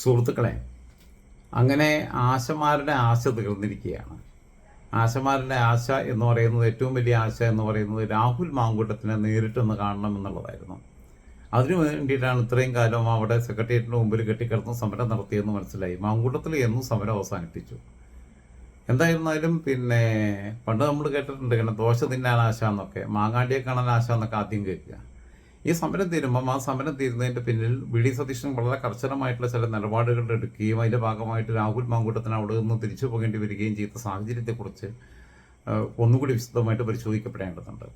സുഹൃത്തുക്കളെ അങ്ങനെ ആശമാരുടെ ആശ തീർന്നിരിക്കുകയാണ്. ആശമാരുടെ ആശ എന്ന് പറയുന്നത് ഏറ്റവും വലിയ ആശ എന്ന് പറയുന്നത് രാഹുൽ മാങ്കൂട്ടത്തിനെ നേരിട്ടൊന്ന് കാണണം എന്നുള്ളതായിരുന്നു. അതിനു വേണ്ടിയിട്ടാണ് ഇത്രയും കാലം അവിടെ സെക്രട്ടേറിയറ്റിന് മുമ്പിൽ കെട്ടിക്കിടന്ന് സമരം നടത്തിയെന്ന് മനസ്സിലായി. മാങ്കൂട്ടത്തിൽ എന്നും സമരം അവസാനിപ്പിച്ചു. എന്തായിരുന്നാലും പിന്നെ പണ്ട് നമ്മൾ കേട്ടിട്ടുണ്ട് ഇങ്ങനെ ദോശ തിന്നാൻ ആശ എന്നൊക്കെ മാങ്ങാണ്ടിയെ കാണാൻ ആശ എന്നൊക്കെ ആദ്യം കേൾക്കുക. ഈ സമരം തീരുമ്പം ആ സമരം തീരുന്നതിന്റെ പിന്നിൽ വി ഡി സതീശൻ വളരെ കർശനമായിട്ടുള്ള ചില നിലപാടുകൾ എടുക്കുകയും അതിന്റെ ഭാഗമായിട്ട് രാഹുൽ മാങ്കൂട്ടത്തിന് അവിടെ നിന്ന് തിരിച്ചു പോകേണ്ടി വരികയും ചെയ്ത സാഹചര്യത്തെക്കുറിച്ച് ഒന്നുകൂടി വിശദമായിട്ട് പരിശോധിക്കപ്പെടേണ്ടതുണ്ട്.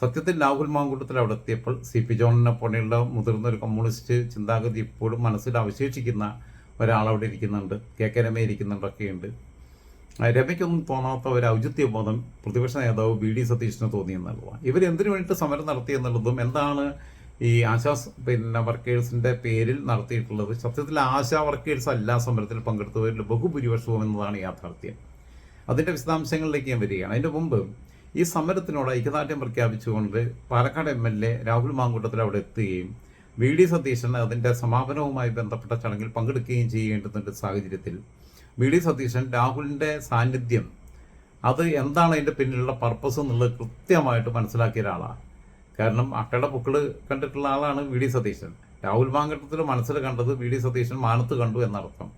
സത്യത്തിൽ രാഹുൽ മാങ്കൂട്ടത്തിൽ അവിടെ എത്തിയപ്പോൾ സി പി ജോണിനെ പോലെയുള്ള മുതിർന്ന ഒരു കമ്മ്യൂണിസ്റ്റ് ചിന്താഗതി ഇപ്പോഴും മനസ്സിൽ അവശേഷിക്കുന്ന ഒരാൾ അവിടെ ഇരിക്കുന്നുണ്ട്. കെ കെ രമ ഇരിക്കുന്നുണ്ടൊക്കെയുണ്ട്. രമയ്ക്കൊന്നും തോന്നാത്ത ഒരു ഔചിത്യ ബോധം പ്രതിപക്ഷ നേതാവ് വി. ഡി. സതീഷിന് തോന്നി എന്നുള്ളതാണ്. ഇവർ എന്തിനു വേണ്ടിയിട്ട് സമരം നടത്തി എന്നുള്ളതും എന്താണ് ഈ ആശാ പിന്നെ വർക്കേഴ്സിന്റെ പേരിൽ നടത്തിയിട്ടുള്ളത്? സത്യത്തിൽ ആശാ വർക്കേഴ്സ് അല്ല സമരത്തിൽ പങ്കെടുത്തവരിൽ ബഹുഭൂരിപക്ഷവും എന്നതാണ് യാഥാർത്ഥ്യം. അതിന്റെ വിശദാംശങ്ങളിലേക്ക് ഞാൻ വരികയാണ്. അതിന്റെ മുമ്പ് ഈ സമരത്തിനോട് ഐക്യദാർഢ്യം പ്രഖ്യാപിച്ചുകൊണ്ട് Palakkad M. L. A Rahul Mamkootathil അവിടെ എത്തുകയും വി ഡി സതീശൻ അതിന്റെ സമാപനവുമായി ബന്ധപ്പെട്ട ചടങ്ങിൽ പങ്കെടുക്കുകയും ചെയ്യേണ്ടതിന്റെ സാഹചര്യത്തിൽ വി ഡി സതീശൻ രാഹുലിന്റെ സാന്നിധ്യം അത് എന്താണ് അതിന്റെ പിന്നിലുള്ള പർപ്പസ് എന്നുള്ളത് കൃത്യമായിട്ട് മനസ്സിലാക്കിയ ഒരാളാണ് കാരണം അട്ടയുടെ പുക്കൾ കണ്ടിട്ടുള്ള ആളാണ് വി ഡി സതീശൻ. രാഹുൽ മാങ്കൂട്ടത്തിൽ മനസ്സിൽ കണ്ടത് വി ഡി സതീശൻ മാനത്ത് കണ്ടു എന്നർത്ഥം.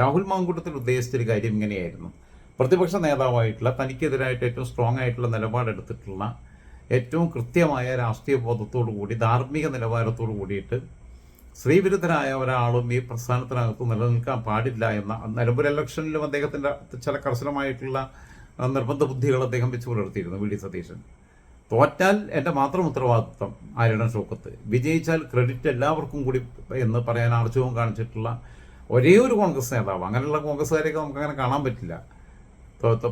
രാഹുൽ മാങ്കൂട്ടത്തിൽ ഉദ്ദേശിച്ചൊരു കാര്യം ഇങ്ങനെയായിരുന്നു. പ്രതിപക്ഷ നേതാവായിട്ടുള്ള തനിക്കെതിരായിട്ട് ഏറ്റവും സ്ട്രോങ് ആയിട്ടുള്ള നിലപാടെടുത്തിട്ടുള്ള ഏറ്റവും കൃത്യമായ രാഷ്ട്രീയ ബോധത്തോടു കൂടി ധാർമ്മിക നിലവാരത്തോടു കൂടിയിട്ട് സ്ത്രീവിരുദ്ധരായ ഒരാളും ഈ പ്രസ്ഥാനത്തിനകത്ത് നിലനിൽക്കാൻ പാടില്ല എന്ന നിലമ്പൂർ ഇലക്ഷനിലും അദ്ദേഹത്തിന്റെ ചില കർശനമായിട്ടുള്ള നിർബന്ധ ബുദ്ധികൾ അദ്ദേഹം വെച്ച് പുലർത്തിയിരുന്നു വി. ഡി. സതീശൻ. തോറ്റാൽ എന്റെ മാത്രം ഉത്തരവാദിത്വം ആരുടെ ഷോക്കത്ത് വിജയിച്ചാൽ ക്രെഡിറ്റ് എല്ലാവർക്കും കൂടി എന്ന് പറയാൻ ആർജവും കാണിച്ചിട്ടുള്ള ഒരേ ഒരു കോൺഗ്രസ് നേതാവ് അങ്ങനെയുള്ള കോൺഗ്രസ്സുകാരെയൊക്കെ നമുക്ക് അങ്ങനെ കാണാൻ പറ്റില്ല.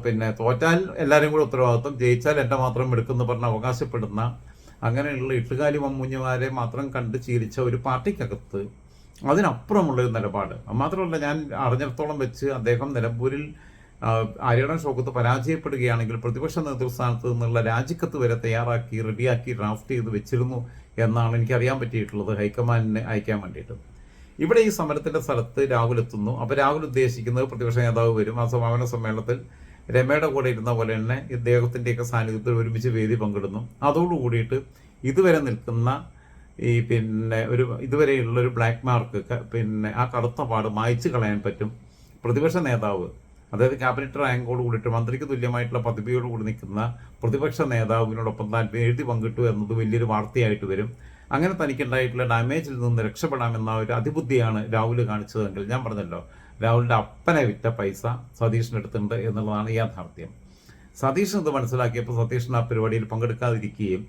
പിന്നെ തോറ്റാൽ എല്ലാവരും കൂടെ ഉത്തരവാദിത്വം. ജയിച്ചാൽ എന്റെ മാത്രം എടുക്കുന്ന പറഞ്ഞ് അവകാശപ്പെടുന്ന അങ്ങനെയുള്ള ഇട്ടുകാലി മമ്മൂഞ്ഞമാരെ മാത്രം കണ്ട് ശീലിച്ച ഒരു പാർട്ടിക്കകത്ത് അതിനപ്പുറമുള്ളൊരു നിലപാട്. മാത്രമല്ല ഞാൻ അറിഞ്ഞിടത്തോളം വെച്ച് അദ്ദേഹം നിലമ്പൂരിൽ ആര്യടം ഷോക്കത്ത് പരാജയപ്പെടുകയാണെങ്കിൽ പ്രതിപക്ഷ നേതൃസ്ഥാനത്ത് നിന്നുള്ള രാജിക്കത്ത് വരെ തയ്യാറാക്കി റെഡിയാക്കി ഡ്രാഫ്റ്റ് ചെയ്ത് വെച്ചിരുന്നു എന്നാണ് എനിക്കറിയാൻ പറ്റിയിട്ടുള്ളത്. ഹൈക്കമാൻഡിനെ അയക്കാൻ വേണ്ടിയിട്ട്. ഇവിടെ ഈ സമരത്തിന്റെ സ്ഥലത്ത് രാഹുൽ എത്തുന്നു. അപ്പോൾ രാഹുൽ ഉദ്ദേശിക്കുന്നത് പ്രതിപക്ഷ നേതാവ് വരും. ആ സമാപന സമ്മേളനത്തിൽ രമയുടെ കൂടെ ഇരുന്ന പോലെ തന്നെ ഇദ്ദേഹത്തിന്റെയൊക്കെ സാന്നിധ്യത്തിൽ ഒരുമിച്ച് വേദി പങ്കിടുന്നു. അതോടുകൂടിയിട്ട് ഇതുവരെ നിൽക്കുന്ന ഈ പിന്നെ ഒരു ഇതുവരെയുള്ള ഒരു ബ്ലാക്ക് മാർക്ക് പിന്നെ ആ കറുത്ത പാട് മായ്ച്ചു കളയാൻ പറ്റും പ്രതിപക്ഷ നേതാവ്. അതായത് ക്യാബിനറ്റ് റാങ്കോട് കൂടിയിട്ട് മന്ത്രിക്ക് തുല്യമായിട്ടുള്ള പദവിയോട് കൂടി നിൽക്കുന്ന പ്രതിപക്ഷ നേതാവിനോടൊപ്പം താൻ എഴുതി പങ്കിട്ടു എന്നത് വലിയൊരു വാർത്തയായിട്ട് വരും. അങ്ങനെ തനിക്കുണ്ടായിട്ടുള്ള ഡാമേജിൽ നിന്ന് രക്ഷപ്പെടാമെന്ന ഒരു അതിബുദ്ധിയാണ് രാഹുൽ കാണിച്ചതെങ്കിൽ ഞാൻ പറഞ്ഞല്ലോ രാഹുലിന്റെ അപ്പനെ വിറ്റ പൈസ സതീഷിന് എടുത്തിട്ടുണ്ട് എന്നുള്ളതാണ് യാഥാർത്ഥ്യം. സതീഷ് ഇത് മനസ്സിലാക്കിയപ്പോൾ സതീഷിന് ആ പരിപാടിയിൽ പങ്കെടുക്കാതിരിക്കുകയും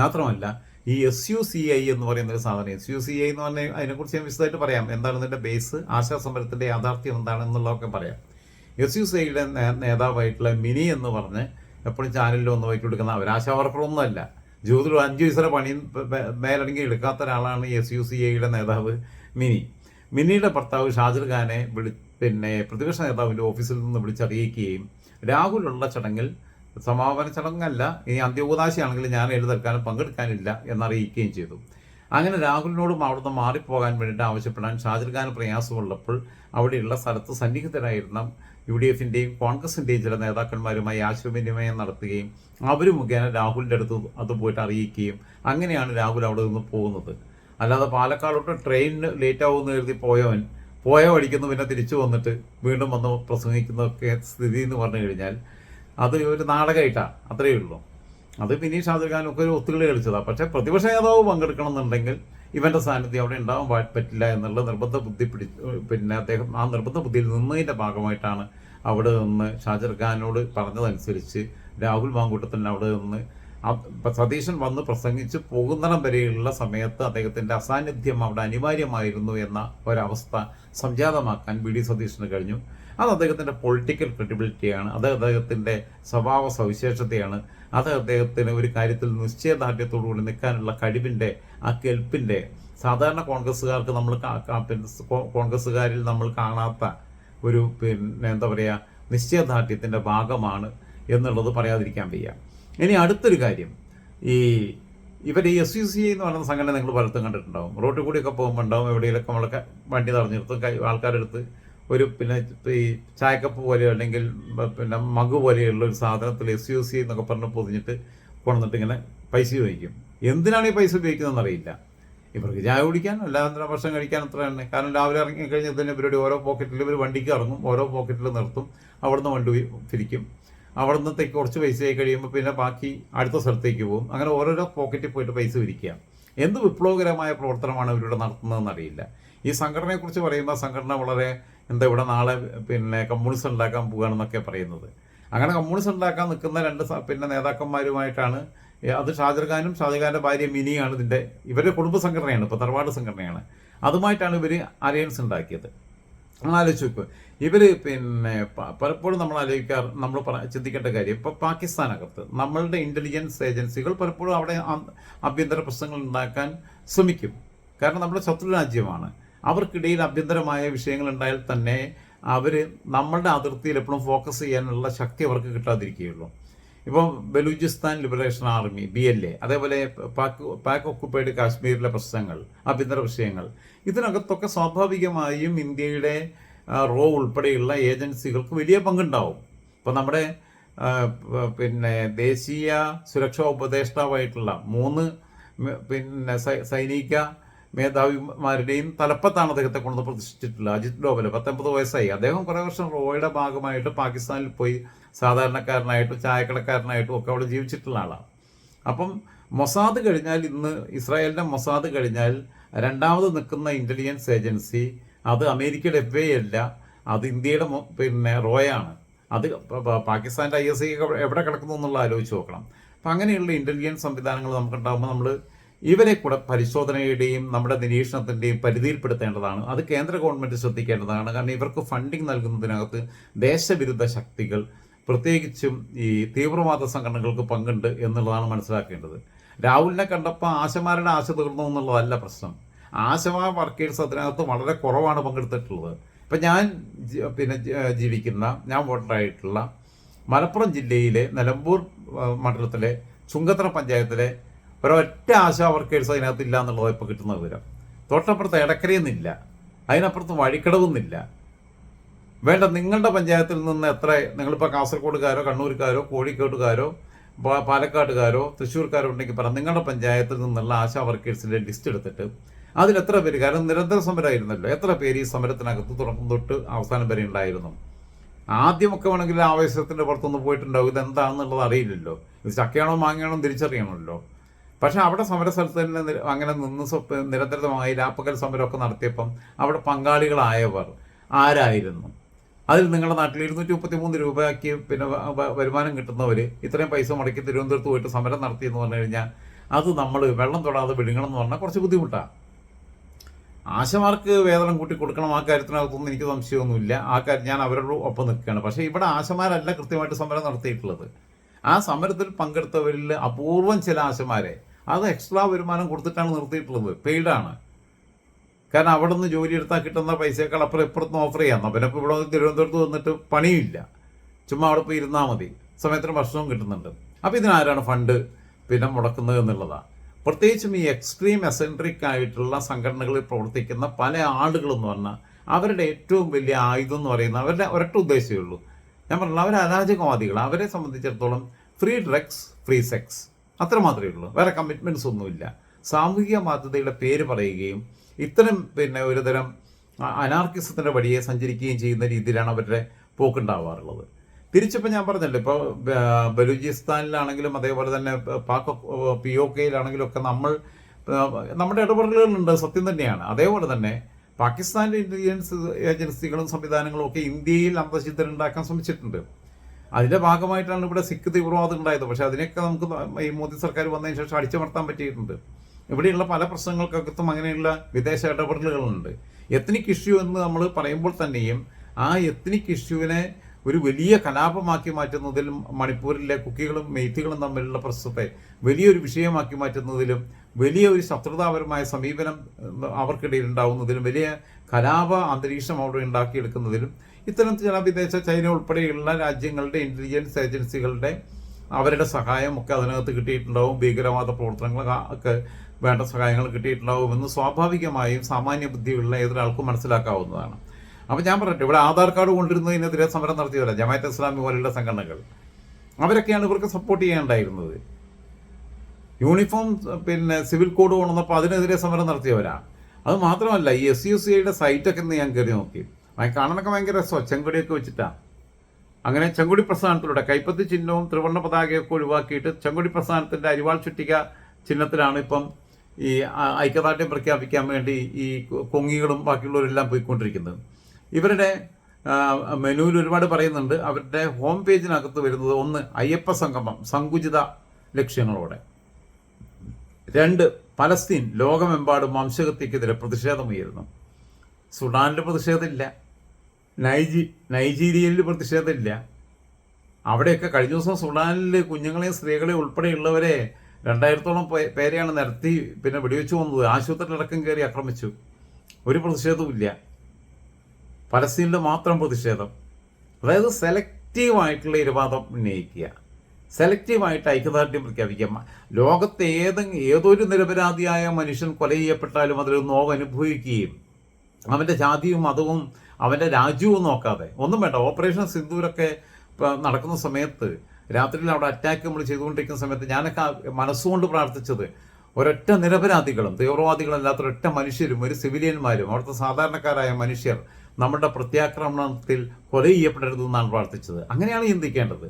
മാത്രമല്ല ഈ എസ് യു സി ഐ എന്ന് പറയുന്ന ഒരു സാധനം എസ് യു സി ഐ എന്ന് പറഞ്ഞാൽ അതിനെക്കുറിച്ച് ഞാൻ വിശദമായിട്ട് പറയാം. എന്താണ് ഇതിന്റെ ബേസ് ആശാസമരത്തിന്റെ യാഥാർത്ഥ്യം എന്താണെന്നുള്ളതൊക്കെ പറയാം. എസ് യു സി ഐയുടെ നേതാവായിട്ടുള്ള മിനി എന്ന് പറഞ്ഞ് എപ്പോഴും ചാനലിൽ ഒന്ന് വൈറ്റ് കൊടുക്കുന്ന അവർ ജീവിതത്തിൽ അഞ്ചു പൈസയുടെ പണിയും പ- പ- മേലടങ്ങി എടുക്കാത്ത ഒരാളാണ് എസ് യു സി ഐയുടെ നേതാവ് മിനി. മിനിയുടെ ഭർത്താവ് ഷാജിർ ഖാനെ വിളി പിന്നെ പ്രതിപക്ഷ നേതാവിന്റെ ഓഫീസിൽ നിന്ന് വിളിച്ചറിയിക്കുകയും രാഹുലുള്ള ചടങ്ങിൽ സമാപന ചടങ്ങല്ല ഇനി അന്ത്യോപദാശിയാണെങ്കിൽ ഞാൻ എഴുതെടുക്കാനും പങ്കെടുക്കാനില്ല എന്നറിയിക്കുകയും ചെയ്തു. അങ്ങനെ രാഹുലിനോടും അവിടുന്ന് മാറിപ്പോകാൻ വേണ്ടിയിട്ട് ആവശ്യപ്പെടാൻ ഷാജിർ ഖാൻ പ്രയാസമുള്ളപ്പോൾ അവിടെയുള്ള സ്ഥലത്ത് സന്നിഹിതരായിരുന്ന യു ഡി എഫിന്റെയും കോൺഗ്രസിന്റെയും ചില നേതാക്കന്മാരുമായി ആശയവിനിമയം നടത്തുകയും അവർ മുഖേന രാഹുലിന്റെ അടുത്ത് അത് പോയിട്ട് അറിയിക്കുകയും അങ്ങനെയാണ് രാഹുൽ അവിടെ നിന്ന് പോകുന്നത്. അല്ലാതെ പാലക്കാടോട്ട് ട്രെയിനിന് ലേറ്റ് ആവുമെന്ന് കരുതി പോയവൻ പോയ വഴിക്കുന്നു പിന്നെ തിരിച്ചു വന്നിട്ട് വീണ്ടും വന്ന് പ്രസംഗിക്കുന്നൊക്കെ സ്ഥിതി എന്ന് പറഞ്ഞു കഴിഞ്ഞാൽ അത് ഒരു നാടകമായിട്ടാണ് അത്രയേ ഉള്ളൂ. അത് വിനീഷ് ഷാജുഖാനൊക്കെ ഒരു ഒത്തുകളി കളിച്ചതാണ് പക്ഷേ പ്രതിപക്ഷ നേതാവ് പങ്കെടുക്കണം എന്നുണ്ടെങ്കിൽ ഇവന്റെ സാന്നിധ്യം അവിടെ ഉണ്ടാവാൻ പറ്റില്ല എന്നുള്ള നിർബന്ധ ബുദ്ധി പിടി പിന്നെ അദ്ദേഹം ആ നിർബന്ധ ബുദ്ധിയിൽ നിന്നതിന്റെ ഭാഗമായിട്ടാണ് അവിടെ നിന്ന് ഷാജർ ഖാനോട് പറഞ്ഞതനുസരിച്ച് രാഹുൽ മാങ്കൂട്ടത്തിന് അവിടെ നിന്ന് സതീശൻ വന്ന് പ്രസംഗിച്ച് പോകുന്നിടം വരെയുള്ള സമയത്ത് അദ്ദേഹത്തിന്റെ അസാന്നിധ്യം അവിടെ അനിവാര്യമായിരുന്നു എന്ന ഒരവസ്ഥ സംജാതമാക്കാൻ വി ഡി സതീശന് കഴിഞ്ഞു. അത് അദ്ദേഹത്തിന്റെ പൊളിറ്റിക്കൽ ക്രെഡിബിലിറ്റിയാണ് അത് അദ്ദേഹത്തിന്റെ സ്വഭാവ സവിശേഷതയാണ്. അത് അദ്ദേഹത്തിന് ഒരു കാര്യത്തിൽ നിശ്ചയദാർഢ്യത്തോടു കൂടി നിൽക്കാനുള്ള കഴിവിന്റെ ആ കെൽപ്പിന്റെ സാധാരണ കോൺഗ്രസ്സുകാർക്ക് നമ്മൾ കോൺഗ്രസ്സുകാരിൽ നമ്മൾ കാണാത്ത ഒരു പിന്നെ എന്താ പറയുക നിശ്ചയദാർഢ്യത്തിന്റെ ഭാഗമാണ് എന്നുള്ളത് പറയാതിരിക്കാൻ വയ്യ. ഇനി അടുത്തൊരു കാര്യം. ഈ ഇവർ ഈ എസ് യു സി എന്ന് പറയുന്ന സംഘടന നിങ്ങൾ പലത്തും കണ്ടിട്ടുണ്ടാവും. റോട്ടിൽ കൂടിയൊക്കെ പോകുമ്പോൾ ഉണ്ടാവും എവിടെയെങ്കിലൊക്കെ നമ്മളൊക്കെ വണ്ടി തടഞ്ഞെടുത്ത് ആൾക്കാരെടുത്ത് ഒരു പിന്നെ ഈ ചായക്കപ്പ് പോലെ അല്ലെങ്കിൽ പിന്നെ മഗ് പോലെയുള്ള ഒരു സാധനത്തിൽ എസ് യു സി എന്നൊക്കെ പറഞ്ഞ് പൊതിഞ്ഞിട്ട് കൊണ്ടുവന്നിട്ട് ഇങ്ങനെ പൈസ ചോദിക്കും എന്തിനാണ് ഈ പൈസ ഉപയോഗിക്കുന്നതെന്ന് അറിയില്ല. ഇവർക്ക് ചായ കുടിക്കാൻ അല്ലാതെ ഭക്ഷണം കഴിക്കാൻ അത്ര തന്നെ. കാരണം രാവിലെ ഇറങ്ങി കഴിഞ്ഞാൽ തന്നെ ഇവരുടെ ഓരോ പോക്കറ്റിൽ ഇവർ വണ്ടിക്ക് ഇറങ്ങും ഓരോ പോക്കറ്റിൽ നിർത്തും അവിടുന്ന് വണ്ടി തിരിക്കും. അവിടുന്നത്തേക്ക് കുറച്ച് പൈസയായി കഴിയുമ്പോൾ പിന്നെ ബാക്കി അടുത്ത സ്ഥലത്തേക്ക് പോകും. അങ്ങനെ ഓരോരോ പോക്കറ്റിൽ പോയിട്ട് പൈസ പിരിക്കുക എന്ത് വിപ്ലവകരമായ പ്രവർത്തനമാണ് ഇവരുടെ നടത്തുന്നതെന്ന് അറിയില്ല. ഈ സംഘടനയെക്കുറിച്ച് പറയുമ്പോൾ സംഘടന വളരെ എന്താ ഇവിടെ നാളെ പിന്നെ കമ്മ്യൂണിസ്റ്റ് ഉണ്ടാക്കാൻ പോകുകയാണെന്നൊക്കെ പറയുന്നത്. അങ്ങനെ കമ്മ്യൂണിസ്റ്റ് ഉണ്ടാക്കാൻ നിൽക്കുന്ന രണ്ട് പിന്നെ നേതാക്കന്മാരുമായിട്ടാണ് അത് ഷാജർഖാനും ഷാജഹാന്റെ ഭാര്യ മിനിയാണ് ഇതിന്റെ ഇവരുടെ കുടുംബ സംഘടനയാണ് ഇപ്പോൾ തറവാട് സംഘടനയാണ്. അതുമായിട്ടാണ് ഇവർ അലയൻസ് ഉണ്ടാക്കിയത്. നമ്മൾ ആലോചിച്ച് നോക്കുക ഇവർ പിന്നെ പലപ്പോഴും നമ്മൾ ആലോചിക്കാറ് നമ്മൾ ചിന്തിക്കേണ്ട കാര്യം ഇപ്പോൾ പാകിസ്ഥാനകത്ത് നമ്മളുടെ ഇന്റലിജൻസ് ഏജൻസികൾ പലപ്പോഴും അവിടെ ആഭ്യന്തര പ്രശ്നങ്ങൾ ഉണ്ടാക്കാൻ ശ്രമിക്കും. കാരണം നമ്മുടെ ശത്രു രാജ്യമാണ്. അവർക്കിടയിൽ ആഭ്യന്തരമായ വിഷയങ്ങൾ ഉണ്ടായാൽ തന്നെ അവർ നമ്മളുടെ അതിർത്തിയിൽ എപ്പോഴും ഫോക്കസ് ചെയ്യാനുള്ള ശക്തി അവർക്ക് കിട്ടാതിരിക്കുകയുള്ളൂ. ഇപ്പോൾ Balochistan liberation army B L A അതേപോലെ പാക് പാക് ഒക്കുപ്പൈഡ് കാശ്മീരിലെ പ്രശ്നങ്ങൾ ആഭ്യന്തര വിഷയങ്ങൾ. ഇതിനകത്തൊക്കെ സ്വാഭാവികമായും ഇന്ത്യയുടെ റോ ഉൾപ്പെടെയുള്ള ഏജൻസികൾക്ക് വലിയ പങ്കുണ്ടാവും. ഇപ്പോൾ നമ്മുടെ പിന്നെ ദേശീയ സുരക്ഷാ ഉപദേഷ്ടാവായിട്ടുള്ള മൂന്ന് പിന്നെ സൈനിക മേധാവിമാരുടെയും തലപ്പത്താണ് അദ്ദേഹത്തെ കൊണ്ട് പ്രതിഷ്ഠിച്ചിട്ടുള്ളത്. അജിത് ഡോവൽ പത്തൊമ്പത് വയസ്സായി. അദ്ദേഹം കുറേ വർഷം റോയുടെ ഭാഗമായിട്ട് പാകിസ്ഥാനിൽ പോയി സാധാരണക്കാരനായിട്ടും ചായക്കടക്കാരനായിട്ടും ഒക്കെ അവിടെ ജീവിച്ചിട്ടുള്ള ആളാണ്. അപ്പം മൊസാദ് കഴിഞ്ഞാൽ ഇന്ന് ഇസ്രായേലിന്റെ മൊസാദ് കഴിഞ്ഞാൽ രണ്ടാമത് നിൽക്കുന്ന ഇന്റലിജൻസ് ഏജൻസി അത് അമേരിക്കയുടെ എഫ് അല്ല അത് ഇന്ത്യയുടെ പിന്നെ റോയാണ് അത് പാകിസ്ഥാന്റെ ഐ എസ് ഐ എവിടെ കിടക്കുന്നു എന്നുള്ള ആലോചിച്ച് നോക്കണം. അപ്പം അങ്ങനെയുള്ള ഇന്റലിജൻസ് സംവിധാനങ്ങൾ നമുക്കുണ്ടാകുമ്പോൾ നമ്മൾ ഇവരെ കൂടെ പരിശോധനയുടെയും നമ്മുടെ നിരീക്ഷണത്തിന്റെയും പരിധിയിൽപ്പെടുത്തേണ്ടതാണ്. അത് കേന്ദ്ര ഗവൺമെന്റ് ശ്രദ്ധിക്കേണ്ടതാണ്. കാരണം ഇവർക്ക് ഫണ്ടിങ് നൽകുന്നതിനകത്ത് ദേശവിരുദ്ധ ശക്തികൾ പ്രത്യേകിച്ചും ഈ തീവ്രവാദ സംഘടനകൾക്ക് പങ്കുണ്ട് എന്നുള്ളതാണ് മനസ്സിലാക്കേണ്ടത്. രാഹുലിനെ കണ്ടപ്പോൾ ആശമാരുടെ ആശ തീർന്നു എന്നുള്ളതല്ല പ്രശ്നം. ആശമാ വർക്കേഴ്സ് അതിനകത്ത് വളരെ കുറവാണ് പങ്കെടുത്തിട്ടുള്ളത്. ഇപ്പം ഞാൻ പിന്നെ ജീവിക്കുന്ന ഞാൻ വോട്ടറായിട്ടുള്ള മലപ്പുറം ജില്ലയിലെ നിലമ്പൂർ മണ്ഡലത്തിലെ ചുങ്കത്തറ പഞ്ചായത്തിലെ ഒരൊറ്റ ആശാ വർക്കേഴ്സ് അതിനകത്ത് ഇല്ല എന്നുള്ളത് ഇപ്പോൾ കിട്ടുന്ന വിവരം. തൊട്ടപ്പുറത്ത് എടക്കരയെന്നില്ല അതിനപ്പുറത്ത് വഴിക്കടവെന്നില്ല വേണ്ട നിങ്ങളുടെ പഞ്ചായത്തിൽ നിന്ന് എത്ര നിങ്ങളിപ്പോൾ കാസർഗോഡുകാരോ കണ്ണൂർക്കാരോ കോഴിക്കോട്ടുകാരോ പാലക്കാട്ടുകാരോ തൃശ്ശൂർക്കാരോ ഉണ്ടെങ്കിൽ പറ നിങ്ങളുടെ പഞ്ചായത്തിൽ നിന്നുള്ള ആശാ വർക്കേഴ്സിന്റെ ലിസ്റ്റ് എടുത്തിട്ട് അതിൽ എത്ര പേര് കാരണം നിരന്തര സമരമായിരുന്നല്ലോ എത്ര പേര് ഈ സമരത്തിനകത്ത് തുടക്കം തൊട്ട് അവസാനം വരെ ഉണ്ടായിരുന്നു? ആദ്യമൊക്കെ വേണമെങ്കിൽ ആവേശത്തിന്റെ പുറത്തൊന്ന് പോയിട്ടുണ്ടാവും. ഇതെന്താണെന്നുള്ളത് അറിയില്ലല്ലോ. ഇത് ചക്കയാണോ മാങ്ങയാണോ തിരിച്ചറിയണമല്ലോ. പക്ഷെ അവിടെ സമരസ്ഥലത്ത് തന്നെ അങ്ങനെ നിന്ന് നിരന്തരമായി രാപ്പകൽ സമരമൊക്കെ നടത്തിയപ്പം അവിടെ പങ്കാളികളായവർ ആരായിരുന്നു? അതിൽ നിങ്ങളുടെ നാട്ടിൽ ഇരുന്നൂറ്റി മുപ്പത്തി മൂന്ന് രൂപയ്ക്ക് പിന്നെ വരുമാനം കിട്ടുന്നവർ ഇത്രയും പൈസ മുടക്കി തിരുവനന്തപുരത്ത് പോയിട്ട് സമരം നടത്തി എന്ന് പറഞ്ഞു കഴിഞ്ഞാൽ അത് നമ്മൾ വെള്ളം തൊടാതെ വിഴുങ്ങണം എന്ന് പറഞ്ഞാൽ കുറച്ച് ബുദ്ധിമുട്ടാണ് ആശമാർക്ക് വേതനം കൂട്ടി കൊടുക്കണം ആ കാര്യത്തിനകത്തൊന്നും എനിക്ക് സംശയമൊന്നുമില്ല. ആ കാര്യം ഞാൻ അവരോട് ഒപ്പം നിൽക്കുകയാണ്. പക്ഷേ ഇവിടെ ആശമാരല്ല കൃത്യമായിട്ട് സമരം നടത്തിയിട്ടുള്ളത്. ആ സമരത്തിൽ പങ്കെടുത്തവരിൽ അപൂർവം ചില ആശമാരെ അത് എക്സ്ട്രാ വരുമാനം കൊടുത്തിട്ടാണ് നിർത്തിയിട്ടുള്ളത്. പെയ്ഡാണ് കാരണം അവിടെ നിന്ന് ജോലി എടുത്താൽ കിട്ടുന്ന പൈസയേക്കാൾ അപ്പുറം ഇപ്പുറത്ത് ഓഫർ ചെയ്യാം. പിന്നെ ഇപ്പോൾ ഇവിടെ വന്ന് തിരുവനന്തപുരത്ത് വന്നിട്ട് പണിയില്ല. ചുമ്മാ അവിടെ പോയി ഇരുന്നാൽ മതി. സമയത്തിന് ഭക്ഷണവും കിട്ടുന്നുണ്ട്. അപ്പോൾ ഇതിനാരാണ് ഫണ്ട് പിന്നെ മുടക്കുന്നത് എന്നുള്ളതാണ് പ്രത്യേകിച്ചും ഈ എക്സ്ട്രീം എസെൻട്രിക് ആയിട്ടുള്ള സംഘടനകളിൽ പ്രവർത്തിക്കുന്ന പല ആളുകളെന്ന് പറഞ്ഞാൽ അവരുടെ ഏറ്റവും വലിയ ആയുധം എന്ന് പറയുന്ന അവരുടെ ഒരൊറ്റ ഉദ്ദേശമേ ഉള്ളൂ. ഞാൻ പറഞ്ഞില്ല അവർ അരാജകവാദികൾ അവരെ സംബന്ധിച്ചിടത്തോളം ഫ്രീ ഡ്രഗ്സ് ഫ്രീ സെക്സ് അത്ര മാത്രമേ ഉള്ളൂ. വേറെ കമ്മിറ്റ്മെന്റ്സ് ഒന്നുമില്ല. സാമൂഹിക ബാധ്യതയുടെ പേര് പറയുകയും ഇത്തരം പിന്നെ ഒരുതരം അനാർക്കിസത്തിന്റെ വഴിയെ സഞ്ചരിക്കുകയും ചെയ്യുന്ന രീതിയിലാണ് അവരുടെ പോക്കുണ്ടാവാറുള്ളത്. തിരിച്ചിപ്പോൾ ഞാൻ പറഞ്ഞല്ലോ ഇപ്പോൾ ബലൂചിസ്ഥാനിലാണെങ്കിലും അതേപോലെ തന്നെ പാക് പി ഒ കെയിലാണെങ്കിലും ഒക്കെ നമ്മൾ നമ്മുടെ ഇടപെടലുകളുണ്ട് സത്യം തന്നെയാണ്. അതേപോലെ തന്നെ പാകിസ്ഥാനിലെ ഇന്റലിജൻസ് ഏജൻസികളും സംവിധാനങ്ങളും ഒക്കെ ഇന്ത്യയിൽ അന്തശിദ്ധരുണ്ടാക്കാൻ ശ്രമിച്ചിട്ടുണ്ട്. അതിന്റെ ഭാഗമായിട്ടാണ് ഇവിടെ സിഖ് തീവ്രവാദം ഉണ്ടായത്. പക്ഷെ അതിനൊക്കെ നമുക്ക് ഈ മോദി സർക്കാർ വന്നതിന് ശേഷം അടിച്ചമർത്താൻ പറ്റിയിട്ടുണ്ട്. ഇവിടെയുള്ള പല പ്രശ്നങ്ങൾക്കകത്തും അങ്ങനെയുള്ള വിദേശ ഇടപെടലുകളുണ്ട്. എത്നിക് ഇഷ്യൂ എന്ന് നമ്മൾ പറയുമ്പോൾ തന്നെയും ആ എത്നിക് ഇഷ്യൂവിനെ ഒരു വലിയ കലാപമാക്കി മാറ്റുന്നതിലും മണിപ്പൂരിലെ കുക്കികളും മെയ്ത്തികളും തമ്മിലുള്ള പ്രശ്നത്തെ വലിയൊരു വിഷയമാക്കി മാറ്റുന്നതിലും വലിയ ഒരു ശത്രുതാപരമായ സമീപനം അവർക്കിടയിൽ ഉണ്ടാവുന്നതിലും വലിയ കലാപ അന്തരീക്ഷം അവിടെ ഉണ്ടാക്കിയെടുക്കുന്നതിലും ഇത്തരം ചില വിദേശ ചൈന ഉൾപ്പെടെയുള്ള രാജ്യങ്ങളുടെ ഇന്റലിജൻസ് ഏജൻസികളുടെ അവരുടെ സഹായം ഒക്കെ അതിനകത്ത് കിട്ടിയിട്ടുണ്ടാവും. ഭീകരവാദ പ്രവർത്തനങ്ങൾ ഒക്കെ വേണ്ട സഹായങ്ങൾ കിട്ടിയിട്ടുണ്ടാവും എന്ന് സ്വാഭാവികമായും സാമാന്യ ബുദ്ധിയുള്ള ഏതൊരാൾക്കും മനസ്സിലാക്കാവുന്നതാണ്. അപ്പോൾ ഞാൻ പറയട്ടെ ഇവിടെ ആധാർ കാർഡ് കൊണ്ടിരുന്നതിനെതിരെ സമരം നടത്തിയവരാ ജമാഅത്ത് ഇസ്ലാമി പോലെയുള്ള സംഘടനകൾ. അവരൊക്കെയാണ് ഇവർക്ക് സപ്പോർട്ട് ചെയ്യാനുണ്ടായിരുന്നത്. യൂണിഫോം പിന്നെ സിവിൽ കോഡ് കൊണ്ടുവന്നപ്പോൾ അതിനെതിരെ സമരം നടത്തിയവരാ. അത് മാത്രമല്ല ഈ എസ് യു സി ഐയുടെ സൈറ്റൊക്കെ ഇന്ന് ഞാൻ കയറി നോക്കി. കാണാനൊക്കെ ഭയങ്കര രസമാണ് ചെങ്കൊടിയൊക്കെ വെച്ചിട്ടാ. അങ്ങനെ ചെങ്കുടി പ്രസ്ഥാനത്തിലൂടെ കൈപ്പത്തി ചിഹ്നവും ത്രിവർണ പതാകയൊക്കെ ഒഴിവാക്കിയിട്ട് ചെങ്കുടി പ്രസ്ഥാനത്തിന്റെ അരിവാൾ ചുറ്റിക ചിഹ്നത്തിലാണ് ഇപ്പം ഈ ഐക്യദാർഢ്യം പ്രഖ്യാപിക്കാൻ വേണ്ടി ഈ കൊങ്ങികളും ബാക്കിയുള്ളവരെല്ലാം പോയിക്കൊണ്ടിരിക്കുന്നത്. ഇവരുടെ മെനുവിൽ ഒരുപാട് പറയുന്നുണ്ട്. അവരുടെ ഹോം പേജിനകത്ത് വരുന്നത് ഒന്ന് അയ്യപ്പ സംഗമം സങ്കുചിത ലക്ഷ്യങ്ങളോടെ. രണ്ട് പലസ്തീൻ ലോകമെമ്പാടും വംശഹത്യക്കെതിരെ പ്രതിഷേധമുയരുന്നു. സുഡാനിൽ പ്രതിഷേധമില്ല. നൈജി നൈജീരിയയിൽ പ്രതിഷേധമില്ല. അവിടെയൊക്കെ കഴിഞ്ഞ ദിവസം സുഡാനിൽ കുഞ്ഞുങ്ങളെയും സ്ത്രീകളെയും ഉൾപ്പെടെയുള്ളവരെ രണ്ടായിരത്തോളം പേരെയാണ് നിരത്തി പിന്നെ വെടിവെച്ചു വന്നത് ആശുപത്രിയിലടക്കം കയറി ആക്രമിച്ചു. ഒരു പ്രതിഷേധവുമില്ല. പലസ്തീനിൽ മാത്രം പ്രതിഷേധം. അതായത് സെലക്റ്റീവായിട്ടുള്ള ഇരുവാദം ഉന്നയിക്കുക. സെലക്റ്റീവായിട്ട് ഐക്യദാർഢ്യം പ്രഖ്യാപിക്കാം. ലോകത്തെ ഏതെങ്കിലും ഏതൊരു നിരപരാധിയായ മനുഷ്യൻ കൊല ചെയ്യപ്പെട്ടാലും അതൊരു നോവ് അനുഭവിക്കുകയും അവന്റെ ജാതിയും മതവും അവന്റെ രാജ്യവും നോക്കാതെ. ഒന്നും വേണ്ട ഓപ്പറേഷൻ സിന്ദൂരൊക്കെ നടക്കുന്ന സമയത്ത് രാത്രിയിൽ അവിടെ അറ്റാക്ക് നമ്മൾ ചെയ്തുകൊണ്ടിരിക്കുന്ന സമയത്ത് ഞാനൊക്കെ മനസ്സുകൊണ്ട് പ്രാർത്ഥിച്ചത് ഒരൊറ്റ നിരപരാധികളും തീവ്രവാദികളല്ലാത്ത ഒരൊറ്റ മനുഷ്യരും ഒരു സിവിലിയന്മാരും അവിടുത്തെ സാധാരണക്കാരായ മനുഷ്യർ നമ്മുടെ പ്രത്യാക്രമണത്തിൽ കൊല ചെയ്യപ്പെടരുതെന്നാണ് പ്രാർത്ഥിച്ചത്. അങ്ങനെയാണ് ചിന്തിക്കേണ്ടത്.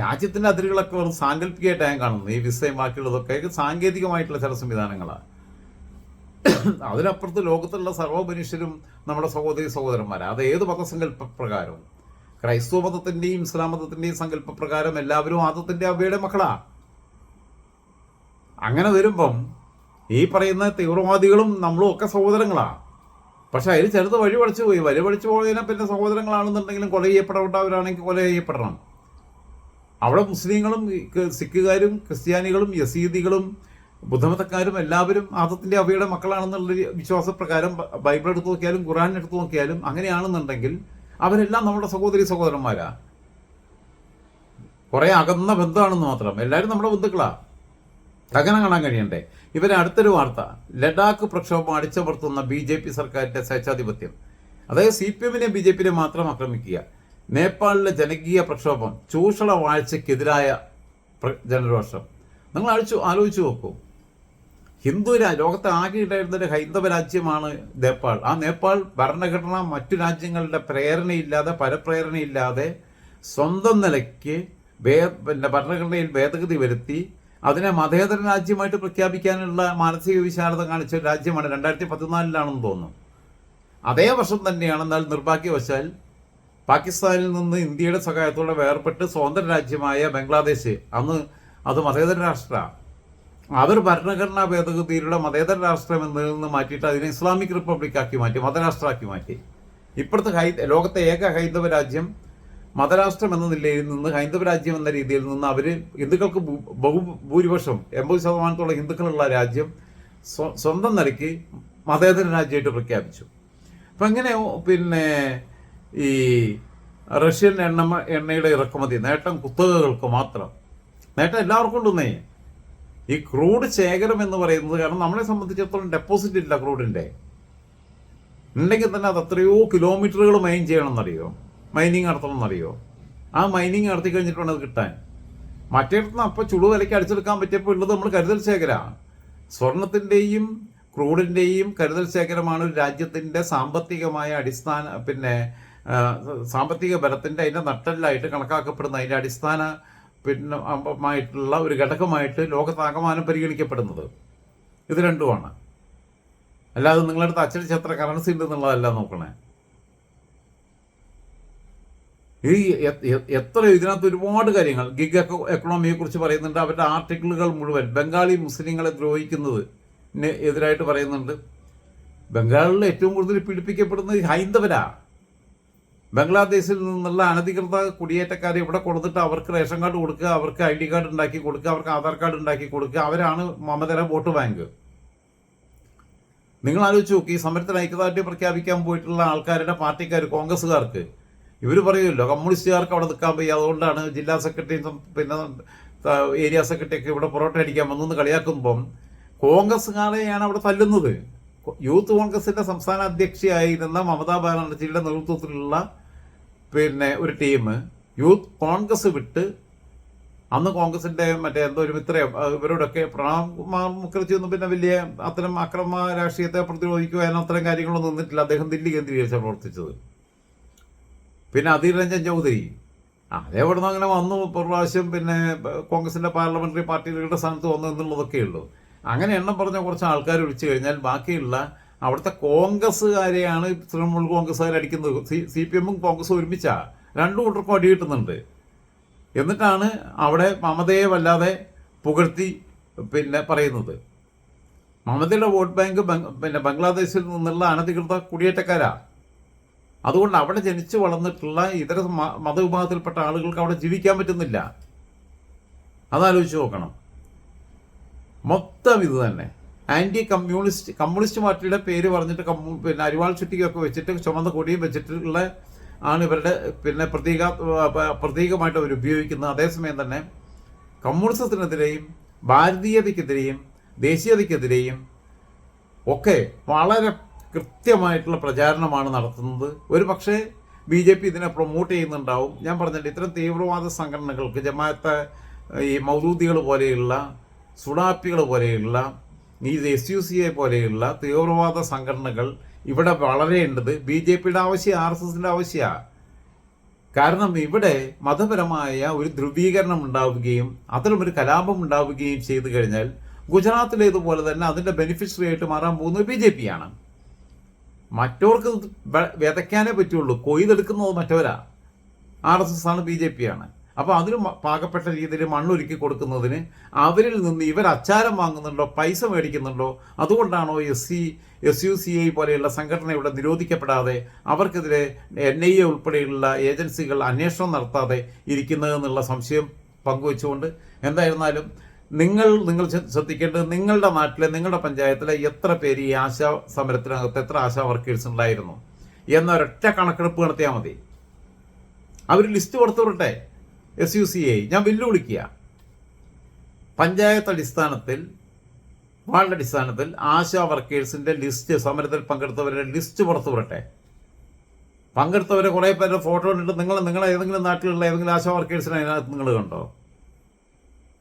രാജ്യത്തിന്റെ അതിരുകളൊക്കെ വെറും സാങ്കല്പികമായിട്ട് ഞാൻ കാണുന്നത്. ഈ വിസയും ബാക്കിയുള്ളതൊക്കെ സാങ്കേതികമായിട്ടുള്ള ചില സംവിധാനങ്ങളാണ്. അതിനപ്പുറത്ത് ലോകത്തുള്ള സർവ മനുഷ്യരും നമ്മുടെ സഹോദരി സഹോദരന്മാരാണ് അത് ഏത് മതസങ്കല്പ പ്രകാരവും ക്രൈസ്തവ മതത്തിന്റെയും ഇസ്ലാം മതത്തിന്റെയും സങ്കല്പ പ്രകാരം എല്ലാവരും ആദത്തിന്റെ അവയുടെ മക്കളാണ് അങ്ങനെ വരുമ്പം ഈ പറയുന്ന തീവ്രവാദികളും നമ്മളും ഒക്കെ സഹോദരങ്ങളാണ് പക്ഷെ അതിൽ ചിലത് വഴി പഠിച്ചു പോയി. വഴി പഠിച്ചു പോയതിനെ പിന്നെ സഹോദരങ്ങളാണെന്നുണ്ടെങ്കിലും കൊല ചെയ്യപ്പെടേണ്ടവരാണെങ്കിൽ കൊല ചെയ്യപ്പെടണം. അവിടെ മുസ്ലിങ്ങളും സിഖുകാരും ക്രിസ്ത്യാനികളും യസീദികളും ബുദ്ധമതക്കാരും എല്ലാവരും ആദത്തിന്റെ അവയുടെ മക്കളാണെന്നുള്ള വിശ്വാസപ്രകാരം ബൈബിൾ എടുത്തു നോക്കിയാലും ഖുറാൻ എടുത്തു നോക്കിയാലും അങ്ങനെയാണെന്നുണ്ടെങ്കിൽ അവരെല്ലാം നമ്മുടെ സഹോദരി സഹോദരന്മാരാ. കുറെ അകന്ന ബന്ധമാണെന്ന് മാത്രം. എല്ലാവരും നമ്മുടെ ബന്ധുക്കളാ. അങ്ങനെ കാണാൻ കഴിയണ്ടേ? ഇവരെ അടുത്തൊരു വാർത്ത. ലഡാക്ക് പ്രക്ഷോഭം അടിച്ചമർത്തുന്ന ബി ജെ പി സർക്കാരിന്റെ സ്വേച്ഛാധിപത്യം. അതായത് സി പി എമ്മിനെ ബി ജെ പിനെ മാത്രം ആക്രമിക്കുക. നേപ്പാളിലെ ജനകീയ പ്രക്ഷോഭം ചൂഷണ വാഴ്ചക്കെതിരായ ജനരോഷം. നിങ്ങൾ അഴിച്ചു ആലോചിച്ചു നോക്കൂ. ഹിന്ദു ലോകത്തെ ആകെ ഉണ്ടായിരുന്ന ഒരു ഹൈന്ദവ രാജ്യമാണ് നേപ്പാൾ. ആ നേപ്പാൾ ഭരണഘടന മറ്റു രാജ്യങ്ങളുടെ പ്രേരണയില്ലാതെ പരപ്രേരണയില്ലാതെ സ്വന്തം നിലയ്ക്ക് ഭേ പിന്നെ ഭരണഘടനയിൽ ഭേദഗതി വരുത്തി അതിനെ മതേതര രാജ്യമായിട്ട് പ്രഖ്യാപിക്കാനുള്ള മാനസിക വിശാലത കാണിച്ച ഒരു രാജ്യമാണ് രണ്ടായിരത്തി പതിനാലിലാണെന്ന് തോന്നുന്നു. അതേ വർഷം തന്നെയാണ് എന്നാൽ നിർഭാഗ്യവശാൽ പാകിസ്ഥാനിൽ നിന്ന് ഇന്ത്യയുടെ സഹായത്തോടെ വേർപെട്ട് സ്വതന്ത്ര രാജ്യമായ ബംഗ്ലാദേശ്. അന്ന് അത് മതേതര രാഷ്ട്രമാണ് അവർ ഭരണഘടനാ ഭേദഗതിയിലുള്ള മതേതര രാഷ്ട്രം എന്നതിൽ നിന്ന് മാറ്റിയിട്ട് അതിനെ ഇസ്ലാമിക് റിപ്പബ്ലിക് ആക്കി മാറ്റി മതരാഷ്ട്രമാക്കി മാറ്റി. ഇപ്പോഴത്തെ ഹൈ ലോകത്തെ ഏക ഹൈന്ദവ രാജ്യം മതരാഷ്ട്രം എന്ന നിലയിൽ നിന്ന് ഹൈന്ദവ രാജ്യം എന്ന രീതിയിൽ നിന്ന് അവർ ഹിന്ദുക്കൾക്ക് ബഹുഭൂരിപക്ഷം ബഹു ഭൂരിപക്ഷം എൺപത് ശതമാനത്തോളം ഹിന്ദുക്കളുള്ള രാജ്യം സ്വ- സ്വന്തം നിലയ്ക്ക് മതേതര രാജ്യമായിട്ട് പ്രഖ്യാപിച്ചു. അപ്പം ഇങ്ങനെ പിന്നെ ഈ റഷ്യൻ എണ്ണ എണ്ണയുടെ ഇറക്കുമതി നേട്ടം കുത്തകകൾക്ക് മാത്രം. നേട്ടം എല്ലാവർക്കും ഉണ്ടെന്നേ. ഈ ക്രൂഡ് ശേഖരം എന്ന് പറയുന്നത് കാരണം നമ്മളെ സംബന്ധിച്ചിടത്തോളം ഡെപ്പോസിറ്റ് ഇല്ല ക്രൂഡിന്റെ. ഉണ്ടെങ്കിൽ തന്നെ അത് എത്രയോ കിലോമീറ്ററുകൾ മൈൻ ചെയ്യണമെന്നറിയോ? മൈനിങ് നടത്തണം എന്നറിയോ ആ മൈനിങ് നടത്തി കഴിഞ്ഞിട്ട് വേണം അത് കിട്ടാൻ. മറ്റേടത്തുനിന്ന് അപ്പോൾ ചുടു വിലയ്ക്ക് അടിച്ചെടുക്കാൻ പറ്റിയപ്പോൾ ഉള്ളത് നമ്മൾ കരുതൽ ശേഖരമാണ് സ്വർണത്തിന്റെയും ക്രൂഡിന്റെയും കരുതൽ ശേഖരമാണ് ഒരു രാജ്യത്തിന്റെ സാമ്പത്തികമായ അടിസ്ഥാന പിന്നെ സാമ്പത്തിക ബലത്തിന്റെ അതിന്റെ നട്ടെല്ലായിട്ട് കണക്കാക്കപ്പെടുന്ന അതിന്റെ അടിസ്ഥാന പിന്നെ ആയിട്ടുള്ള ഒരു ഘടകമായിട്ട് ലോകത്താകമാനം പരിഗണിക്കപ്പെടുന്നത്. ഇത് രണ്ടുമാണ്. അല്ലാതെ നിങ്ങളടുത്ത് അച്ചടിച്ച് എത്ര കറൻസി ഉണ്ട് എന്നുള്ളതല്ല നോക്കണേ. ഈ എത്ര ഇതിനകത്ത് ഒരുപാട് കാര്യങ്ങൾ. ഗിഗ് എക്കണോമിയെ കുറിച്ച് പറയുന്നുണ്ട്. അവരുടെ ആർട്ടിക്കിളുകൾ മുഴുവൻ ബംഗാളി മുസ്ലിങ്ങളെ ദ്രോഹിക്കുന്നത് എതിരായിട്ട് പറയുന്നുണ്ട്. ബംഗാളിൽ ഏറ്റവും കൂടുതൽ പീഡിപ്പിക്കപ്പെടുന്നത് ഹൈന്ദവരാണ് ഹൈന്ദവരാ. ബംഗ്ലാദേശിൽ നിന്നുള്ള അനധികൃത കുടിയേറ്റക്കാരെ ഇവിടെ കൊടുത്തിട്ട് അവർക്ക് റേഷൻ കാർഡ് കൊടുക്കുക അവർക്ക് ഐ ഡി കാർഡ് ഉണ്ടാക്കി കൊടുക്കുക അവർക്ക് ആധാർ കാർഡ് ഉണ്ടാക്കി കൊടുക്കുക. അവരാണ് മമതര വോട്ട് ബാങ്ക്. നിങ്ങൾ ആലോചിച്ച് നോക്കി ഈ സമരത്തിന് ഐക്യദാർഢ്യം പ്രഖ്യാപിക്കാൻ പോയിട്ടുള്ള ആൾക്കാരുടെ പാർട്ടിക്കാർ കോൺഗ്രസ്സുകാർക്ക്. ഇവർ പറയുമല്ലോ കമ്മ്യൂണിസ്റ്റുകാർക്ക് അവിടെ നിൽക്കാൻ വയ്യ. അതുകൊണ്ടാണ് ജില്ലാ സെക്രട്ടറി പിന്നെ ഏരിയ സെക്രട്ടറിയൊക്കെ ഇവിടെ പൊറോട്ട അടിക്കാൻ വന്നെന്ന് കളിയാക്കുമ്പം കോൺഗ്രസ്സുകാരെയാണ് അവിടെ തല്ലുന്നത്. യൂത്ത് കോൺഗ്രസിന്റെ സംസ്ഥാന അധ്യക്ഷയായിരുന്ന മമതാ ബാനർജിയുടെ നേതൃത്വത്തിലുള്ള പിന്നെ ഒരു ടീം യൂത്ത് കോൺഗ്രസ് വിട്ട് അന്ന് കോൺഗ്രസിന്റെ മറ്റേ എന്തോ ഒരു മിത്രയോ ഇവരോടൊക്കെ പ്രണാബ് കുമാർ മുഖർജി ഒന്നും പിന്നെ വലിയ അത്തരം അക്രമ രാഷ്ട്രീയത്തെ പ്രതിരോധിക്കുവാനോ അത്തരം കാര്യങ്ങളൊന്നും നിന്നിട്ടില്ല. അദ്ദേഹം ദില്ലി കേന്ദ്രീകരിച്ചാണ് പ്രവർത്തിച്ചത്. പിന്നെ അധീർ രഞ്ജൻ ചൗധരി. നിന്ന് അങ്ങനെ വന്നു. പ്രാവശ്യം പിന്നെ കോൺഗ്രസിന്റെ പാർലമെന്ററി പാർട്ടികളുടെ സ്ഥാനത്ത് വന്നു എന്നുള്ളതൊക്കെ ഉള്ളൂ അങ്ങനെ എണ്ണം പറഞ്ഞ കുറച്ച് ആൾക്കാർ വിളിച്ചു കഴിഞ്ഞാൽ ബാക്കിയുള്ള അവിടുത്തെ കോൺഗ്രസ്സുകാരെയാണ് തൃണമൂൽ കോൺഗ്രസ്സുകാർ അടിക്കുന്നത്. സി സി പി എമ്മും കോൺഗ്രസും ഒരുമിച്ചാ. രണ്ടു കൂട്ടർക്കും അടി കിട്ടുന്നുണ്ട്. എന്നിട്ടാണ് അവിടെ മമതയെ വല്ലാതെ പുകഴ്ത്തി പിന്നെ പറയുന്നത്. മമതയുടെ വോട്ട് ബാങ്ക് പിന്നെ ബംഗ്ലാദേശിൽ നിന്നുള്ള അനധികൃത കുടിയേറ്റക്കാരാ. അതുകൊണ്ട് അവിടെ ജനിച്ചു വളർന്നിട്ടുള്ള ഇതര മതവിഭാഗത്തിൽപ്പെട്ട ആളുകൾക്ക് അവിടെ ജീവിക്കാൻ പറ്റുന്നില്ല. അതാലോചിച്ച് നോക്കണം. മൊത്തം ഇത് തന്നെ. ആന്റി കമ്മ്യൂണിസ്റ്റ് കമ്മ്യൂണിസ്റ്റ് പാർട്ടിയുടെ പേര് പറഞ്ഞിട്ട് പിന്നെ അരിവാൾ ചുറ്റിയൊക്കെ വെച്ചിട്ട് ചുമന്ന കൊടിയും വെച്ചിട്ടുള്ള ആണ് ഇവരുടെ പിന്നെ പ്രതീക പ്രതീകമായിട്ട് അവർ ഉപയോഗിക്കുന്നത്. അതേസമയം തന്നെ കമ്മ്യൂണിസത്തിനെതിരെയും ഭാരതീയതയ്ക്കെതിരെയും ദേശീയതയ്ക്കെതിരെയും ഒക്കെ വളരെ കൃത്യമായിട്ടുള്ള പ്രചാരണമാണ് നടത്തുന്നത്. ഒരു പക്ഷേ ബി ജെ പി ഇതിനെ പ്രൊമോട്ട് ചെയ്യുന്നുണ്ടാവും. ഞാൻ പറഞ്ഞിട്ടുണ്ട് ഇത്തരം തീവ്രവാദ സംഘടനകൾക്ക് ജമാഅത്തെ ഈ മൗദൂദികൾ പോലെയുള്ള സുഡാപ്പികൾ പോലെയുള്ള ഈ എസ് യു സി എ പോലെയുള്ള തീവ്രവാദ സംഘടനകൾ ഇവിടെ വളരേണ്ടത് ബി ജെ പിയുടെ ആവശ്യം ആർ എസ് എസിന്റെ ആവശ്യമാണ് കാരണം ഇവിടെ മതപരമായ ഒരു ധ്രുവീകരണം ഉണ്ടാവുകയും അത്തരമൊരു കലാപം ഉണ്ടാവുകയും ചെയ്തു കഴിഞ്ഞാൽ ഗുജറാത്തിലേതുപോലെ തന്നെ അതിന്റെ ബെനിഫിഷ്യറി ആയിട്ട് മാറാൻ പോകുന്നത് ബി ജെ പി ആണ് മറ്റവർക്ക് വിതയ്ക്കാനേ പറ്റുള്ളൂ. കൊയ്തെടുക്കുന്നത് മറ്റവരാ. ആർ എസ് എസ് ആണ് ബി ജെ പി ആണ് അപ്പോൾ അതിന് പാകപ്പെട്ട രീതിയിൽ മണ്ണൊരുക്കി കൊടുക്കുന്നതിന് അവരിൽ നിന്ന് ഇവർ അച്ചാരം വാങ്ങുന്നുണ്ടോ പൈസ മേടിക്കുന്നുണ്ടോ അതുകൊണ്ടാണോ S C S U C I പോലെയുള്ള സംഘടന ഇവിടെ നിരോധിക്കപ്പെടാതെ അവർക്കെതിരെ എൻ ഐ എ ഉൾപ്പെടെയുള്ള ഏജൻസികൾ അന്വേഷണം നടത്താതെ ഇരിക്കുന്നതെന്നുള്ള സംശയം പങ്കുവെച്ചുകൊണ്ട് എന്തായിരുന്നാലും നിങ്ങൾ നിങ്ങൾ ശ്ര- ശ്രദ്ധിക്കേണ്ടത് നിങ്ങളുടെ നാട്ടിലെ നിങ്ങളുടെ പഞ്ചായത്തിലെ എത്ര പേര് ഈ ആശാ സമരത്തിനകത്ത് എത്ര ആശാ വർക്കേഴ്സ് ഉണ്ടായിരുന്നു? എന്നൊരൊറ്റ കണക്കെടുപ്പ് നടത്തിയാൽ മതി. അവർ ലിസ്റ്റ് കൊടുത്തു വിടട്ടെ എസ് യു സി ഐ ഞാൻ വെല്ലുവിളിക്കുക. പഞ്ചായത്ത് അടിസ്ഥാനത്തിൽ വാർഡ് അടിസ്ഥാനത്തിൽ ആശാ വർക്കേഴ്സിന്റെ ലിസ്റ്റ് സമരത്തിൽ പങ്കെടുത്തവരുടെ ലിസ്റ്റ് പുറത്തു വിടട്ടെ പങ്കെടുത്തവരെ കുറേ പേരുടെ ഫോട്ടോ ഇട്ടിട്ട് നിങ്ങൾ നിങ്ങളെ ഏതെങ്കിലും നാട്ടിലുള്ള ഏതെങ്കിലും ആശാ വർക്കേഴ്സിനെ അതിനകത്ത് നിങ്ങൾ കണ്ടോ?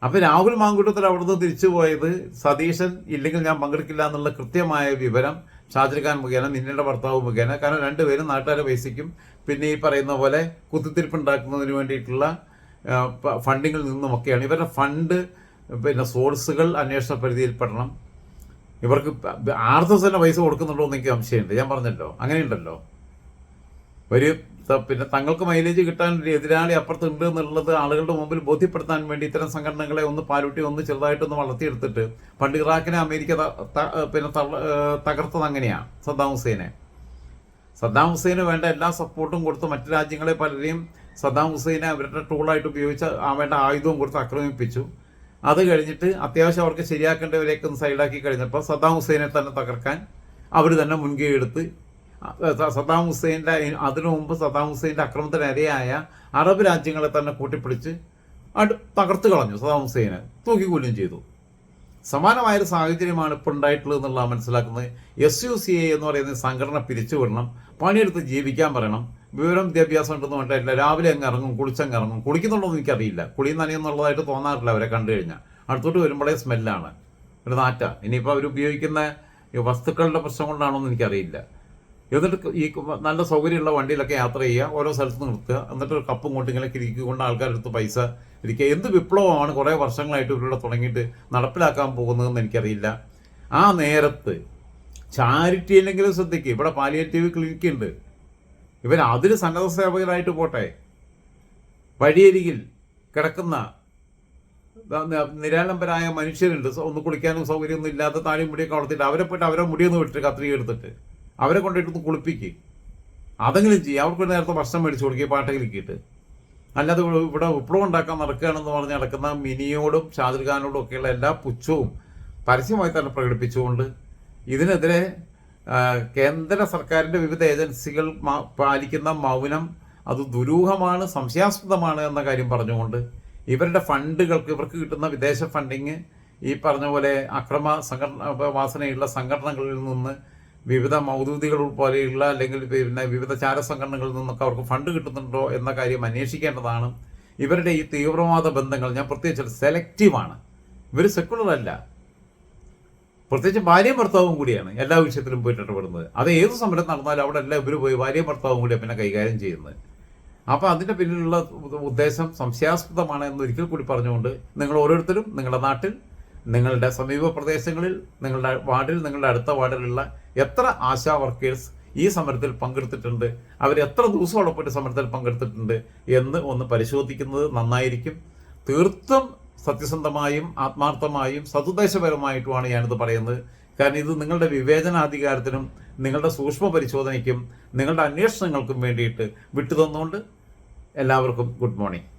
അപ്പൊ രാഹുൽ മാങ്കൂട്ടത്തിൽ അവിടുന്ന് തിരിച്ചു പോയത് സതീശൻ ഇല്ലെങ്കിൽ ഞാൻ പങ്കെടുക്കില്ല എന്നുള്ള കൃത്യമായ വിവരം ഷാജിഖാൻ മുഖേന നിന്നയുടെ ഭർത്താവ് മുഖേന. കാരണം രണ്ടുപേരും നാട്ടുകാരെ പൈസയ്ക്കും പിന്നെ ഈ പറയുന്ന പോലെ കുത്തിത്തിരിപ്പ് ഉണ്ടാക്കുന്നതിന് വേണ്ടിയിട്ടുള്ള ഫണ്ടിങ്ങിൽ നിന്നുമൊക്കെയാണ് ഇവരുടെ ഫണ്ട് പിന്നെ സോഴ്സുകൾ അന്വേഷണ പരിധിയിൽപ്പെടണം. ഇവർക്ക് ആർത്തസ് തന്നെ പൈസ കൊടുക്കുന്നുണ്ടോ എന്ന് എനിക്ക് സംശയമുണ്ട്. ഞാൻ പറഞ്ഞല്ലോ അങ്ങനെയുണ്ടല്ലോ. ഒരു പിന്നെ തങ്ങൾക്ക് മൈലേജ് കിട്ടാൻ ഒരു എതിരാളി അപ്പുറത്തുണ്ട് എന്നുള്ളത് ആളുകളുടെ മുമ്പിൽ ബോധ്യപ്പെടുത്താൻ വേണ്ടി ഇത്തരം സംഘടനകളെ ഒന്ന് പാലൂട്ടി ഒന്ന് ചെറുതായിട്ടൊന്ന് വളർത്തിയെടുത്തിട്ട് പണ്ട് ഇറാഖിനെ അമേരിക്ക പിന്നെ തകർത്തത് അങ്ങനെയാണ് സദ്ദാം ഹുസൈനെ. സദ്ദാം ഹുസൈന് വേണ്ട എല്ലാ സപ്പോർട്ടും കൊടുത്ത് മറ്റു രാജ്യങ്ങളെ പലരെയും സദ്ദാം ഹുസൈനെ അവരുടെ ടൂളായിട്ട് ഉപയോഗിച്ച് ആ വേണ്ട ആയുധവും കൊടുത്ത് ആക്രമിപ്പിച്ചു. അത് കഴിഞ്ഞിട്ട് അത്യാവശ്യം അവർക്ക് ശരിയാക്കേണ്ടവരെയൊക്കെ ഒന്ന് സൈഡാക്കി കഴിഞ്ഞപ്പോൾ സദ്ദാം ഹുസൈനെ തന്നെ തകർക്കാൻ അവർ തന്നെ മുൻകൈ എടുത്ത് സദ്ദാം ഹുസൈന്റെ അതിനു മുമ്പ് സദ്ദാം ഹുസൈന്റെ അക്രമത്തിനിരയായ അറബ് രാജ്യങ്ങളെ തന്നെ കൂട്ടിപ്പിടിച്ച് അടു തകർത്ത് കളഞ്ഞു സദ്ദാം ഹുസൈനെ. തൂക്കിക്കൂലും ചെയ്തു. സമാനമായൊരു സാഹചര്യമാണ് ഇപ്പോൾ ഉണ്ടായിട്ടുള്ളത് എന്നുള്ള മനസ്സിലാക്കുന്നത്. എസ് യു സി എ എന്ന് പറയുന്ന സംഘടന പിരിച്ചുവിടണം പണിയെടുത്ത് ജീവിക്കാൻ പറയണം വിവരം വിദ്യാഭ്യാസം ഉണ്ടെന്ന് പറഞ്ഞിട്ടില്ല. രാവിലെ അങ്ങ് ഇറങ്ങും കുളിച്ചങ്ങ് ഇറങ്ങും. കുളിക്കുന്നുണ്ടോ എന്ന് എനിക്കറിയില്ല. കുളി നനയുന്നുള്ളതായിട്ട് തോന്നാറില്ല അവരെ കണ്ടു കഴിഞ്ഞാൽ. അടുത്തോട്ട് വരുമ്പോഴേ സ്മെല്ലാണ് ഒരു നാറ്റ. ഇനിയിപ്പോൾ അവർ ഉപയോഗിക്കുന്ന വസ്തുക്കളുടെ പ്രശ്നം കൊണ്ടാണോ എന്ന് എനിക്കറിയില്ല. എന്നിട്ട് ഈ നല്ല സൗകര്യമുള്ള വണ്ടിയിലൊക്കെ യാത്ര ചെയ്യുക ഓരോ സ്ഥലത്ത് നിർത്തുക എന്നിട്ട് ഒരു കപ്പും കൊണ്ട് ഇങ്ങനെ കിരിക്കൊണ്ട് ആൾക്കാരെടുത്ത് പൈസ ഇരിക്കുക. എന്ത് വിപ്ലവമാണ് കുറേ വർഷങ്ങളായിട്ട് ഇവരുടെ തുടങ്ങിയിട്ട് നടപ്പിലാക്കാൻ പോകുന്നതെന്ന് എനിക്കറിയില്ല. ആ നേരത്ത് ചാരിറ്റി അല്ലെങ്കിലും ശ്രദ്ധിക്കുക ഇവിടെ പാലിയേറ്റീവ് ക്ലിനിക്ക് ഉണ്ട്. ഇവർ അതിൽ സന്നദ്ധ സേവകരായിട്ട് പോട്ടെ. വഴിയരികിൽ കിടക്കുന്ന നിരാലംബരായ മനുഷ്യരുണ്ട്. ഒന്ന് കുളിക്കാനും സൗകര്യമൊന്നും ഇല്ലാത്ത താഴെ മുടിയൊക്കെ വളർത്തിയിട്ട് അവരെ പോയിട്ട് അവരെ മുടിയൊന്ന് വിട്ടിട്ട് കത്രിക എടുത്തിട്ട് അവരെ കൊണ്ടിട്ടൊന്ന് കുളിപ്പിക്ക്. അതെങ്കിലും ചെയ്യും. അവർക്ക് നേരത്തെ ഭക്ഷണം മേടിച്ചു കൊടുക്കുക പാട്ടകിലിക്കിയിട്ട് അല്ലാതെ ഇവിടെ വിപ്ലവം ഉണ്ടാക്കാൻ നടക്കുകയാണെന്ന് പറഞ്ഞ് നടക്കുന്ന മിനിയോടും ഷാജുൽ ഖാനോടും ഒക്കെയുള്ള എല്ലാ പുച്ഛവും പരസ്യമായി തന്നെ പ്രകടിപ്പിച്ചുകൊണ്ട് ഇതിനെതിരെ കേന്ദ്ര സർക്കാരിന്റെ വിവിധ ഏജൻസികൾ പാലിക്കുന്ന മൗനം അത് ദുരൂഹമാണ് സംശയാസ്പദമാണ് എന്ന കാര്യം പറഞ്ഞുകൊണ്ട് ഇവരുടെ ഫണ്ടുകൾക്ക് ഇവർക്ക് കിട്ടുന്ന വിദേശ ഫണ്ടിങ് ഈ പറഞ്ഞ പോലെ അക്രമ സംഘടന വാസനയുള്ള സംഘടനകളിൽ നിന്ന് വിവിധ മൗദൂദികൾ പോലെയുള്ള അല്ലെങ്കിൽ പിന്നെ വിവിധ ചാര സംഘടനകളിൽ നിന്നൊക്കെ അവർക്ക് ഫണ്ട് കിട്ടുന്നുണ്ടോ എന്ന കാര്യം അന്വേഷിക്കേണ്ടതാണ്. ഇവരുടെ ഈ തീവ്രവാദ ബന്ധങ്ങൾ ഞാൻ പ്രത്യേകിച്ച് സെലക്റ്റീവാണ് ഇവർ സെക്കുലർ അല്ല. പ്രത്യേകിച്ച് ഭാര്യയും ഭർത്താവും കൂടിയാണ് എല്ലാ വിഷയത്തിലും പോയിട്ട് ഇടപെടുന്നത്. അത് ഏത് സമരം നടന്നാലും അവിടെ എല്ലാം ഇവർ പോയി ഭാര്യയും ഭർത്താവും കൂടിയാണ് പിന്നെ കൈകാര്യം ചെയ്യുന്നത്. അപ്പോൾ അതിന്റെ പിന്നിലുള്ള ഉദ്ദേശം സംശയാസ്പദമാണ് എന്ന് ഒരിക്കൽ കൂടി പറഞ്ഞുകൊണ്ട് നിങ്ങൾ ഓരോരുത്തരും നിങ്ങളുടെ നാട്ടിൽ നിങ്ങളുടെ സമീപ പ്രദേശങ്ങളിൽ നിങ്ങളുടെ വാർഡിൽ നിങ്ങളുടെ അടുത്ത വാർഡിലുള്ള എത്ര ആശാ വർക്കേഴ്സ് ഈ സമരത്തിൽ പങ്കെടുത്തിട്ടുണ്ട് അവർ എത്ര ദിവസം അവിടെ പോയിട്ട് സമരത്തിൽ പങ്കെടുത്തിട്ടുണ്ട് എന്ന് ഒന്ന് പരിശോധിക്കുന്നത് നന്നായിരിക്കും. തീർത്തും സത്യസന്ധമായും ആത്മാർത്ഥമായും സതുദ്ദേശപരമായിട്ടുമാണ് ഞാനിത് പറയുന്നത്. കാരണം ഇത് നിങ്ങളുടെ വിവേചനാധികാരത്തിനും നിങ്ങളുടെ സൂക്ഷ്മ പരിശോധനയ്ക്കും നിങ്ങളുടെ അന്വേഷണങ്ങൾക്കും വേണ്ടിയിട്ട് വിട്ടുതന്നുകൊണ്ട് എല്ലാവർക്കും ഗുഡ് മോർണിംഗ്.